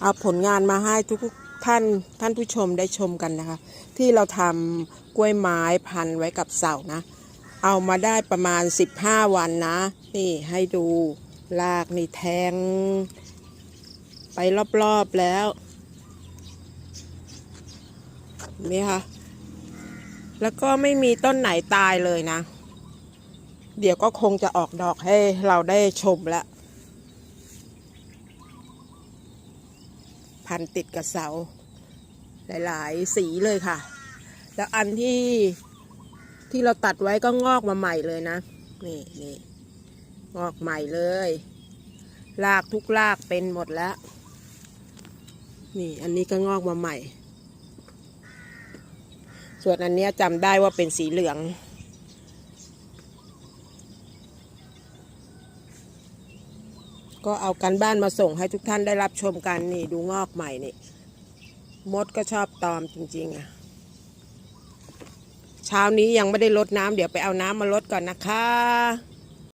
เอาผลงานมาให้ทุกท่านท่านผู้ชมได้ชมกันนะคะ ที่เราทำกล้วยไม้พันไว้กับเสานะ เอามาได้ประมาณ 15 วันนะ นี่ให้ดูลากนี่แทง ไปรอบๆแล้วนี่ค่ะ แล้วก็ไม่มีต้นไหนตายเลยนะ เดี๋ยวก็คงจะออกดอกให้เราได้ชมแล้ว พันติดกับเสา หลายๆ สีเลยค่ะ แล้วอันที่ที่เราตัดไว้ก็งอกมาใหม่เลยนะ นี่นี่งอกใหม่เลยลากทุกลากเป็นหมดแล้ว นี่อันนี้ก็งอกมาใหม่ ส่วนอันนี้จำได้ว่าเป็นสีเหลือง ก็เอากันบ้านมาส่งให้ทุกท่านได้รับชมกันนี่ดูงอกใหม่นี่ มดก็ชอบตอมจริง ๆ อะ เช้านี้ยังไม่ได้ลดน้ำเดี๋ยวไปเอาน้ำมาลดก่อนนะคะ